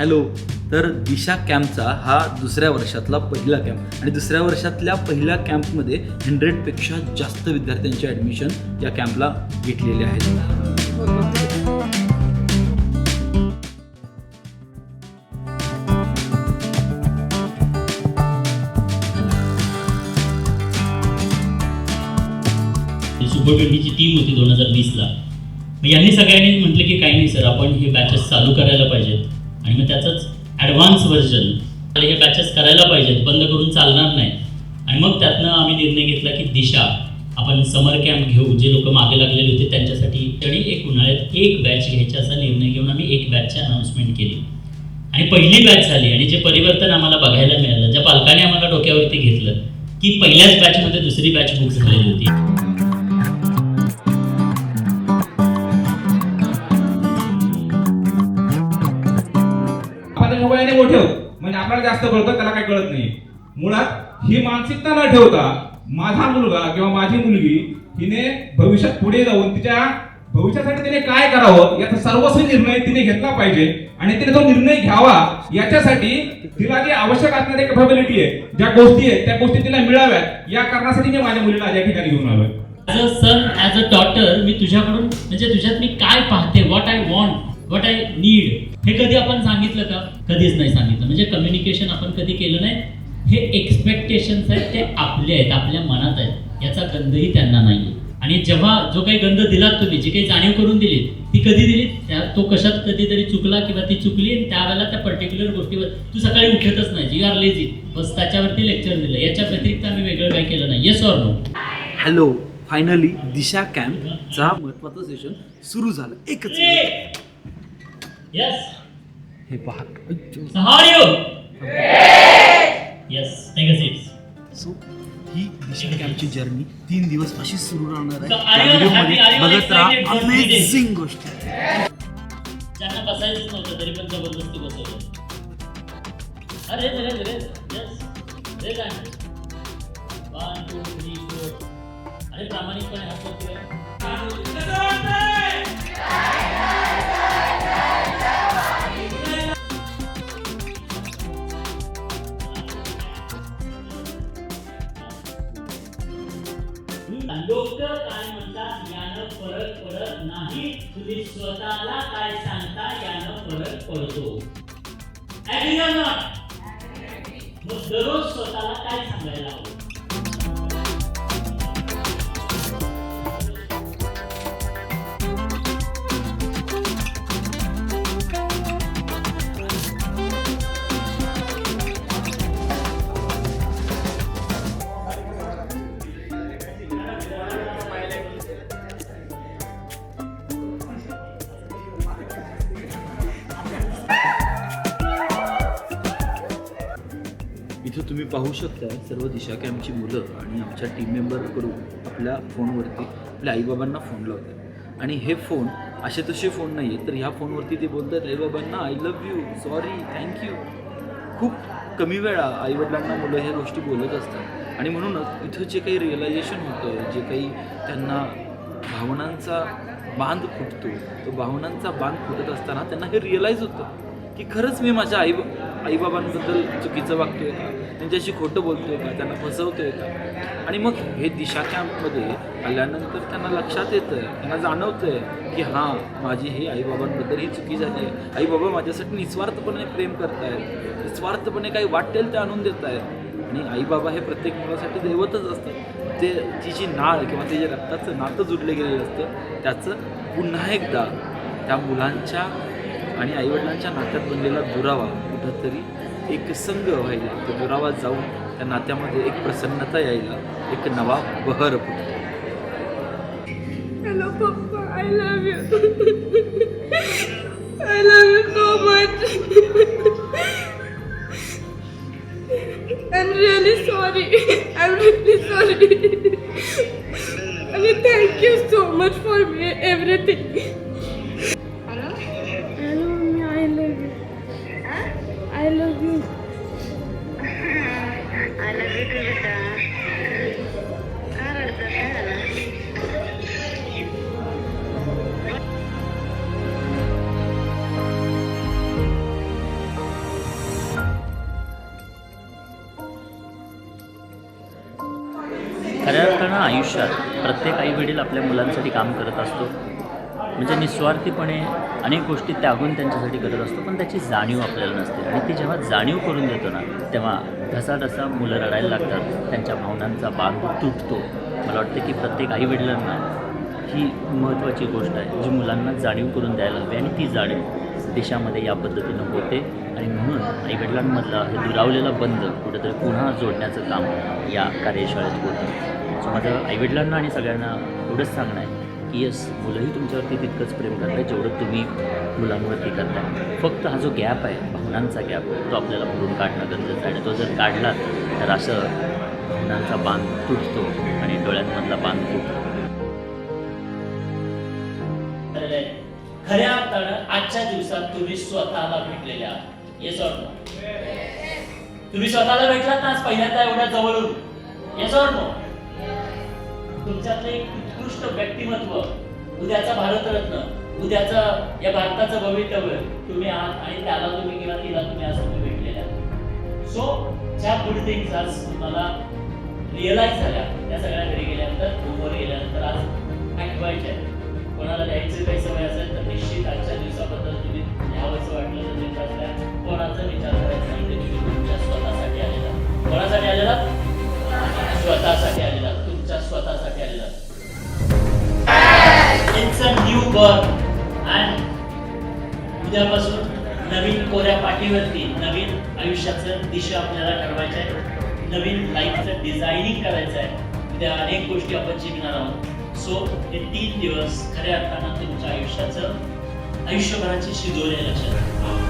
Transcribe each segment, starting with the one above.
Hello. तर दिशा कॅम्पचा हा दुसऱ्या वर्षातला पहिला कॅम्प. आणि दुसऱ्या वर्षातल्या पहिल्या कॅम्पमध्ये हंड्रेडपेक्षा जास्त विद्यार्थ्यांचे ॲडमिशन या कॅम्पला घेतलेले आहेत. सुपर ट्वेंटीची टीम होती दोन हजार वीसला. मग यांनी सगळ्यांनी म्हटलं की काही नाही सर आपण हे बॅचेस चालू करायला पाहिजेत. आणि मग त्याचंच ॲडव्हान्स व्हर्जन हे बॅचेस करायला पाहिजेत बंद करून चालणार नाही. आणि मग त्यातनं आम्ही निर्णय घेतला की दिशा आपण समर कॅम्प घेऊ जे लोक मागे लागलेले होते त्यांच्यासाठी तरी एक उन्हाळ्यात एक बॅच घ्यायचा असा निर्णय घेऊन आम्ही एक बॅचची अनाऊन्समेंट केली. आणि पहिली बॅच झाली आणि जे परिवर्तन आम्हाला बघायला मिळालं ज्या पालकाने आम्हाला डोक्यावरती घेतलं की पहिल्याच बॅचमध्ये दुसरी बॅच बुक झालेली होती. आपण मोठे म्हणजे आपल्याला जास्त कळतं त्याला काही कळत नाही मुळात ही मानसिकता न ठेवता माझा मुलगा किंवा माझी मुलगी हिने भविष्यात पुढे जाऊन तिच्या भविष्यासाठी तिने काय करावं याचा सर्वस्वी निर्णय तिने घेतला पाहिजे आणि तिने तो निर्णय घ्यावा याच्यासाठी तिला जे आवश्यक असणारी कॅपेबिलिटी आहे ज्या गोष्टी आहेत त्या गोष्टी तिला मिळाव्यात या कारणासाठी मी माझ्या मुलीला या ठिकाणी घेऊन आलोय. As a son as a daughter मी तुझ्याकडून म्हणजे तुझ्यात मी काय पाहते? What I want what I need हे कधी आपण सांगितलं का? कधीच नाही सांगितलं. म्हणजे कम्युनिकेशन आपण कधी केलं नाही? हे एक्सपेक्टेशन्स आहेत ते आपले आहेत आपल्या मनात आहेत. याचा गंधही त्यांना नाही आणि जेव्हा जो काही गंध दिलात तुम्ही जी काही जाणीव करून दिली ती कधी दिली त्या तो कशात कधीतरी चुकला किंवा ती चुकली आणि त्यावेळेला त्या पर्टिक्युलर गोष्टीवर तू सकाळी उठतच नाही यू आर लेझी. बस त्याच्यावरती लेक्चर दिलं. याच्या व्यतिरिक्त आम्ही वेगळं काही केलं नाही. Yes or no hello finally Disha कॅम्पचा महत्त्वाचं सेशन सुरू झालं. एकच. Yes. हे पहा So how are you? Yes. Take a seat. So ही दिशा कॅम्पची जर्नी तीन दिवस अशी सुरू राहणार आहे. बघत राहा? अमेझिंग गोष्टी त्यांना बसायचंच नव्हतं तरी पण ज़बरदस्ती बसवलं. अरे रे रे यस रे वन टू थ्री फोर अरे प्रामाणिकपणे लोक काय म्हणतात यानं फरक पडत नाही. तुम्ही स्वतःला काय सांगता यानं फरक पडतो? मग दररोज स्वतःला काय सांगायला हवं? इथं तुम्ही पाहू शकता सर्व दिशा कॅम्पची मुलं आणि आमच्या टीम मेंबरकडून आपल्या फोनवरती आपल्या आईबाबांना फोन लावतात. आणि हे फोन असे तसे फोन नाही आहेत तर ह्या फोनवरती ते बोलतात आईबाबांना I love you sorry thank you खूप कमी वेळा आईवडिलांना मुलं ह्या गोष्टी बोलत असतात. आणि म्हणूनच इथं जे काही रिअलायझेशन होतं जे काही त्यांना भावनांचा बांध फुटतो तो भावनांचा बांध फुटत असताना त्यांना हे रिअलाईज होतं. की खरंच मी माझ्या आई आईबाबांबद्दल चुकीचं वागतोय का? त्यांच्याशी खोटं बोलतोय का? त्यांना फसवतोय का? आणि मग हे दिशा कॅम्पमध्ये आल्यानंतर त्यांना लक्षात येतं त्यांना जाणवतंय की हां माझी ही आईबाबांबद्दल ही चुकी झाली आहे. आईबाबा माझ्यासाठी निस्वार्थपणे प्रेम करतायत. निस्वार्थपणे काही वाटेल ते आणून देत आहेत आणि आईबाबा हे प्रत्येक मुलासाठी दैवतच असतं ते तिची नाळ किंवा ते जे रक्ताचं नातं जुडले गेलेलं असतं त्याचं पुन्हा एकदा त्या मुलांच्या आणि आईवडिलांच्या नात्यात बनलेला दुरावा कुठंतरी एक संघ व्हायला तो दुरावा जाऊन त्या नात्यामध्ये एक प्रसन्नता यायला एक नवा बहर फुटतो. हॅलो पप्पा I love you I love you so really sorry I sorry आणि thank you so much for me everything I love you I love you too बेटा खऱ्या अर्थानं आयुष्यात प्रत्येक आईवडील आपल्या मुलांसाठी काम करत असतो. म्हणजे निस्वार्थीपणे अनेक गोष्टी त्यागून त्यांच्यासाठी करत असतो पण त्याची जाणीव आपल्याला नसते. आणि ती जेव्हा जाणीव करून देतो ना तेव्हा ढसाढसा मुलं रडायला लागतात त्यांच्या भावनांचा बांध तुटतो. मला वाटतं की प्रत्येक आईवडिलांना ही महत्त्वाची गोष्ट आहे जी मुलांना जाणीव करून द्यायला हवी आणि ती जाणीव देशामध्ये या पद्धतीनं होते. आणि म्हणून आईवडिलांमधला हे दुरावलेला बंद कुठेतरी पुन्हा जोडण्याचं काम या कार्यशाळेत होतं. सो माझं आईवडिलांना आणि सगळ्यांना एवढंच सांगणं आहे की यस मुलंही तुमच्यावरती तितकंच प्रेम करतात जेवढं तुम्ही मुलांवरती करताय. फक्त हा जो गॅप आहे भावनांचा गॅप तो आपल्याला भरून काढणं गरजेचं आहे. आणि तो जर काढला तर असं भावनांचा बांध तुटतो आणि डोळ्यांमधला बांध तुटतो. खऱ्या अर्थानं आजच्या दिवसात तुम्ही स्वतःला भेटलेले आहात. येस ऑर नो तुम्ही स्वतःला भेटलात ना आज पहिल्यांदा एवढ्या जवळून? येस ऑर नो तुमच्यातले एक उत्कृष्ट व्यक्तिमत्व उद्याचा भारतरत्न उद्याचं या भारताचं भवितव्य तुम्ही आहात आणि त्याला तुम्ही किंवा तिला तुम्ही आज तुम्ही भेटलेले आहात. सो ज्या गुड थिंग्स आज तुम्हाला रिअलाइज झाल्या त्या सगळ्या घरी गेल्यानंतर रूमवर गेल्यानंतर आज आठवायच्या आहेत. कोणाला लिहायची काही सवय असेल तर निश्चित आजच्या दिवसाबद्दल तुम्ही लिहावंसं वाटलं तर लिहित असल्या कोणाचा विचार करायचा नाही ते तुम्ही तुमच्या स्वतःसाठी आलेला कोणासाठी आलेला स्वतःसाठी. अ आणि उद्यापासून नवीन कोऱ्या पाठीवरती नवीन आयुष्याचं दिशा आपल्याला ठरवायचं आहे नवीन लाईफचं डिझायनिंग करायचं आहे उद्या अनेक गोष्टी आपण शिकणार आहोत. सो हे तीन दिवस खऱ्या अर्थानं तुमच्या आयुष्याचं आयुष्यभराची शिदोरे लक्षात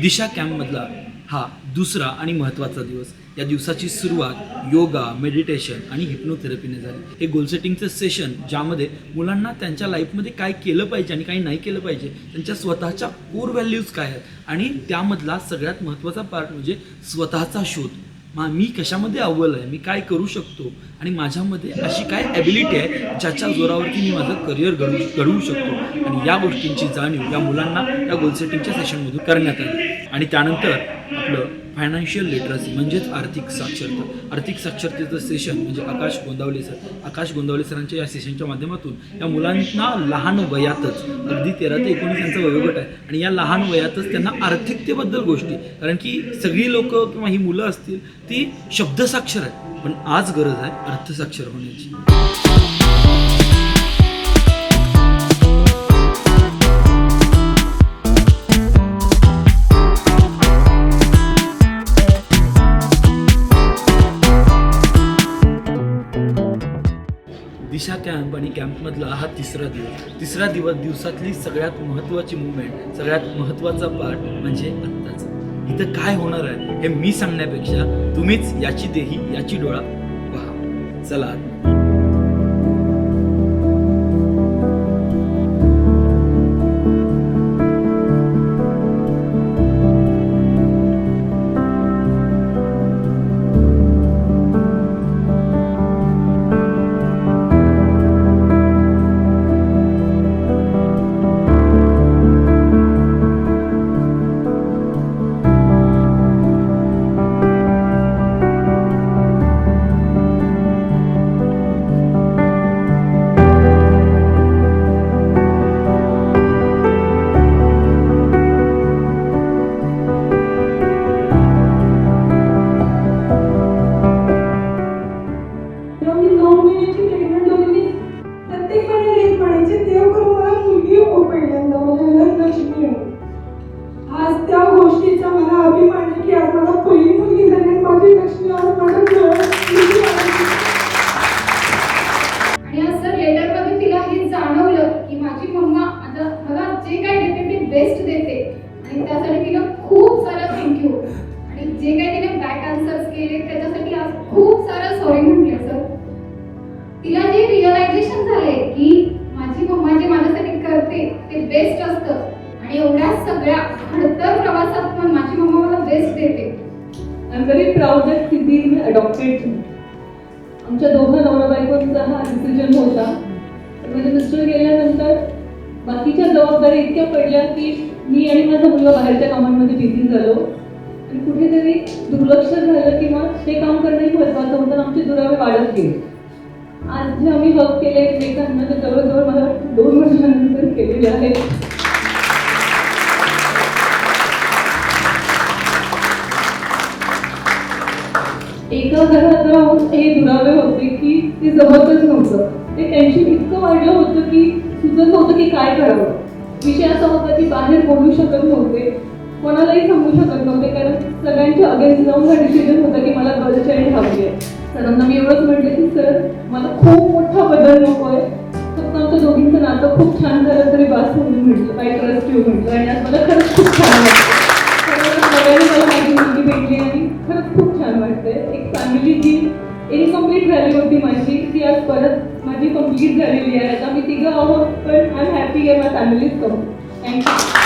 दिशा कॅम्पमधला हा दुसरा आणि महत्त्वाचा दिवस. या दिवसाची सुरुवात योगा मेडिटेशन आणि हिप्नोथेरपीने झाली. हे गोल सेटिंगचं सेशन ज्यामध्ये मुलांना त्यांच्या लाईफमध्ये काय केलं पाहिजे आणि काही नाही केलं पाहिजे त्यांच्या स्वतःच्या कोर व्हॅल्यूज काय आहेत आणि त्यामधला सगळ्यात महत्त्वाचा पार्ट म्हणजे स्वतःचा शोध. मा मी कशामध्ये अव्वल आहे? मी काय करू शकतो? आणि माझ्यामध्ये अशी काय ॲबिलिटी आहे ज्याच्या जोरावरती मी माझं करिअर घडू घडवू शकतो? आणि या गोष्टींची जाणीव या मुलांना या गोल सेटिंगच्या सेशनमधून करण्यात आली. आणि त्यानंतर आपलं फायनान्शियल लिटरसी म्हणजेच आर्थिक साक्षरता. आर्थिक साक्षरतेचं सेशन म्हणजे आकाश गोंदावले सर आकाश गोंदावले सरांच्या या सेशनच्या माध्यमातून या मुलांना लहान वयातच अगदी तेरा ते एकोणीस यांचा वयोगट आहे. आणि या लहान वयातच त्यांना आर्थिकतेबद्दल गोष्टी. कारण की सगळी लोक किंवा ही मुलं असतील ती शब्दसाक्षर आहे पण आज गरज आहे अर्थसाक्षर होण्याची. दिशा कॅम्प आणि कॅम्पमधला हा तिसरा दिवस. तिसरा दिवस दिवसातली सगळ्यात महत्त्वाची मुवमेंट सगळ्यात महत्त्वाचा पार्ट म्हणजे आत्ताचा. इथं काय होणार आहे हे मी सांगण्यापेक्षा तुम्हीच याची देही याची डोळा पहा. चला करेक्ट आन्सर्स केले. त्याच्यासाठी आज खूप सारं सॉरी म्हटले सर तिला जे रिअलायझेशन झाले की माझी मम्मा जे माझ्यासाठी करते ते बेस्ट असतं. आणि एवढ्या सगळ्या खडतर प्रवासात पण माझी मम्मा मला बेस्ट देते. I am very proud that Siddhi me adopted आमच्या दोघं नवरा बायकोंचा हा डिसिजन होता. म्हणजे मिस्टर गेल्यानंतर बाकीच्या जबाबदारी इतक्या पडल्या की मी आणि माझा मुलगा बाहेरच्या कामांमध्ये बिझी झालो. आणि कुठेतरी दुर्लक्ष झालं किंवा ते काम करणंही महत्वाचं होतं आमचे दुरावे वाढत गेले. आज जे आम्ही वर्क केले एकमेकांना ते जवळजवळ मला वाटतं दोन वर्षानंतर केलेले आहे एका घरात राहून हे दुरावे होते की ते जमतच नव्हतं. ते टेन्शन इतकं वाढलं होतं की सुचत नव्हतं की काय करावं. विषय असा होता की बाहेर बोलू शकत नव्हते. कोणालाही सांगू शकत नव्हते कारण सगळ्यांच्या अगेन्स्ट जाऊन हा डिसिजन होता की मला गर्ल चाइल्ड हवी आहे. सरांना मी एवढंच म्हटलं की सर मला खूप मोठा बदल नको आहे. फक्त आमच्या दोघींचं नातं खूप छान झालं तरी बास म्हणून म्हटलं काय ट्रस्ट ठेवू म्हटलं. आणि आज मला खरंच खूप छान वाटतं मला माझी मुलगी भेटली आणि खरंच खूप छान वाटतंय. एक फॅमिली जी इनकम्प्लीट झाली होती माझी ती आज परत माझी कंप्लीट झालेली आहे. आता मी तिघं आहोत पण आय हॅपी आहे माय फॅमिलीज कम थँक्यू